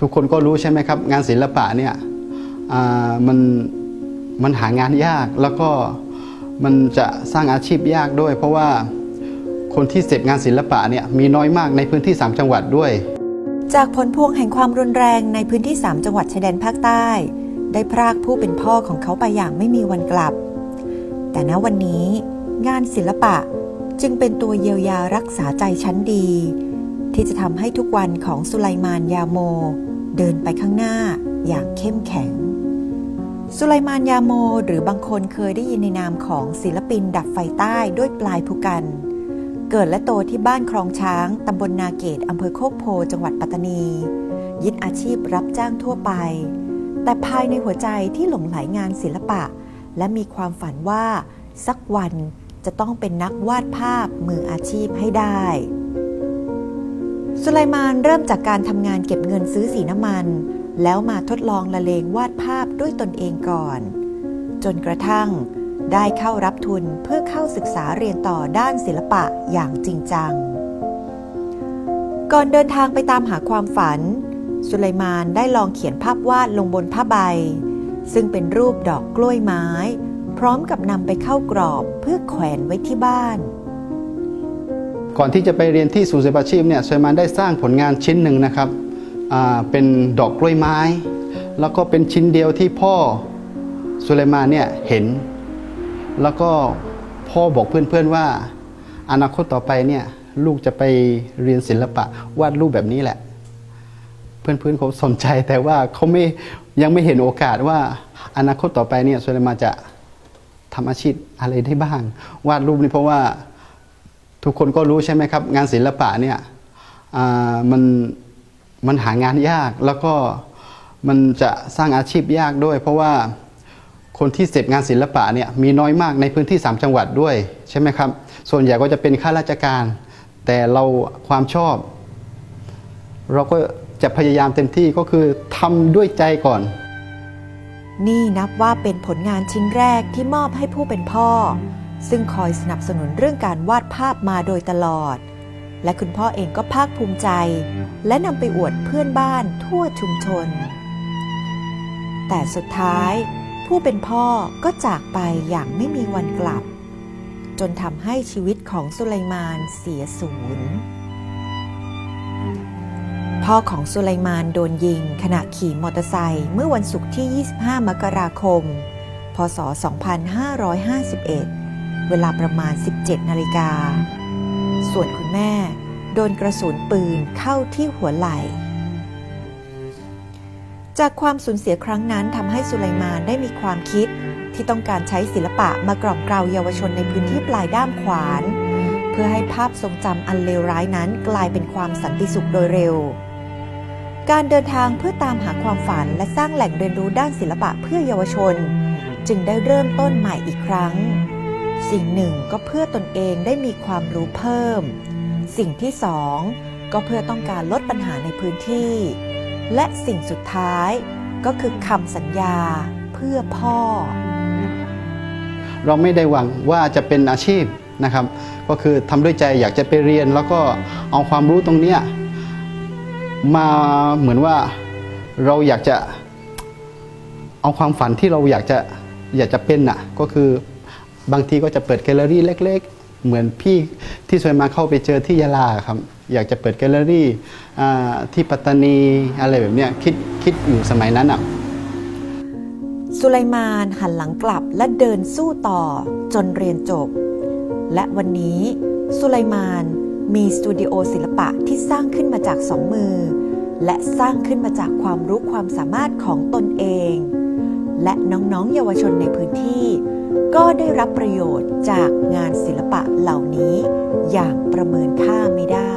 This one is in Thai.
ทุกคนก็รู้ใช่ไหมครับ งานศิลปะเนี่ยมันมันหางานยากแล้วก็มันจะสร้างอาชีพยากด้วย เพราะว่าคนที่เสพงานศิลปะเนี่ยมีน้อยมากในพื้นที่ 3 จังหวัดด้วย จากผลพวงแห่งความรุนแรงในพื้นที่ 3 จังหวัดชายแดนภาคใต้ ได้พรากผู้เป็นพ่อของเขาไปอย่างไม่มีวันกลับ แต่ณวันนี้ งานศิลปะจึงเป็นตัวเยียวยารักษาใจชั้นดี ที่จะทำให้ทุกวันของสุไลมานยาโม เดินไปข้างหน้าอย่างเข้มแข็ง สุไลมานยาโมหรือบางคนเคยได้ยินในนามของศิลปินดับไฟใต้ด้วยปลายภูกัน เกิดและโตที่บ้านคลองช้างตำบลนาเกตอำเภอโคกโพจังหวัดปัตตานี ยึดอาชีพรับจ้างทั่วไป แต่ภายในหัวใจที่หลงไหลงานศิลปะ และมีความฝันว่าสักวันจะต้องเป็นนักวาดภาพมืออาชีพให้ได้ สุไลมานเริ่มจากการทำงานเก็บเงินซื้อสีน้ำมัน แล้วมาทดลองละเลงวาดภาพด้วยตนเองก่อน จนกระทั่งได้เข้ารับทุนเพื่อเข้าศึกษาเรียนต่อด้านศิลปะอย่างจริงจัง ก่อนเดินทางไปตามหาความฝัน สุไลมานได้ลองเขียนภาพวาดลงบนผ้าใบ ซึ่งเป็นรูปดอกกล้วยไม้ พร้อมกับนำไปเข้ากรอบเพื่อแขวนไว้ที่บ้าน ก่อนที่จะไปเรียนที่ศูนย์ศิลปาชีพเนี่ยสุไลมานได้สร้างผลงานชิ้นหนึ่งนะครับเป็นดอกกล้วยไม้ แล้วก็เป็นชิ้นเดียวที่พ่อสุไลมานเนี่ยเห็น แล้วก็พ่อบอกเพื่อนๆว่า อนาคตต่อไปเนี่ยลูกจะไปเรียนศิลปะวาดรูปแบบนี้แหละ เพื่อนๆเขาสนใจแต่ว่าเขาไม่ยังไม่เห็นโอกาสว่าอนาคตต่อไปเนี่ยสุไลมานจะทำอาชีพอะไรได้บ้าง วาดรูปนี่เพราะว่า ทุกคนก็รู้ใช่ไหมครับ งานศิลปะเนี่ยมันมันหางานยากแล้วก็มันจะสร้างอาชีพยากด้วย เพราะว่าคนที่เสพงานศิลปะเนี่ยมีน้อยมากในพื้นที่ 3 จังหวัดด้วยใช่ไหมครับ ส่วนใหญ่ก็จะเป็นข้าราชการ แต่เราความชอบ เราก็จะพยายามเต็มที่ก็คือทำด้วยใจก่อน นี่นับว่าเป็นผลงานชิ้นแรกที่มอบให้ผู้เป็นพ่อ ซึ่งคอยสนับสนุนเรื่องการวาดภาพมาโดยตลอด และคุณพ่อเองก็ภาคภูมิใจ และนำไปอวดเพื่อนบ้านทั่วชุมชน แต่สุดท้าย ผู้เป็นพ่อก็จากไปอย่างไม่มีวันกลับ จนทำให้ชีวิตของสุไลมานเสียศูนย์พ่อของสุไลมานโดนยิง ขณะขี่มอเตอร์ไซค์เมื่อวันศุกร์ที่ 25 มกราคม พศ 2551 เวลาประมาณ 17 นาฬิกา ส่วนคุณแม่ โดนกระสุนปืนเข้าที่หัวไหล่ จากความสูญเสียครั้งนั้นทำให้สุไลมานได้มีความคิดที่ต้องการใช้ศิลปะมากล่อมเกลาเยาวชนในพื้นที่ปลายด้ามขวาน เพื่อให้ภาพทรงจำอันเลวร้ายนั้นกลายเป็นความสันติสุขโดยเร็ว การเดินทางเพื่อตามหาความฝันและสร้างแหล่งเรียนรู้ด้านศิลปะเพื่อเยาวชน จึงได้เริ่มต้นใหม่อีกครั้ง สิ่งหนึ่งก็เพื่อตนเองได้มีความรู้เพิ่ม สิ่งที่สองก็เพื่อต้องการลดปัญหาในพื้นที่ และสิ่งสุดท้ายก็คือคำสัญญาเพื่อพ่อ เราไม่ได้หวังว่าจะเป็นอาชีพนะครับ ก็คือทำด้วยใจอยากจะไปเรียน แล้วก็เอาความรู้ตรงเนี้ยมาเหมือนว่าเราอยากจะเอาความฝันที่เราอยากจะอยากจะเป็นน่ะก็คือ บางทีก็จะเปิดแกลเลอรี่เล็ก ๆ เหมือนพี่ที่สวยมาเข้าไปเจอที่ยะลาครับ อยากจะเปิดแกลเลอรี่ที่ปัตตานีอะไรแบบเนี้ยคิดคิดอยู่สมัยนั้นอะสุไลมานหันหลังกลับและเดินสู้ต่อจนเรียนจบ และวันนี้สุไลมานมีสตูดิโอศิลปะที่สร้างขึ้นมาจากสองมือ และสร้างขึ้นมาจากความรู้ความสามารถของตนเอง และน้องๆ เยาวชนในพื้นที่ ก็ได้รับประโยชน์จากงานศิลปะเหล่านี้อย่างประเมินค่าไม่ได้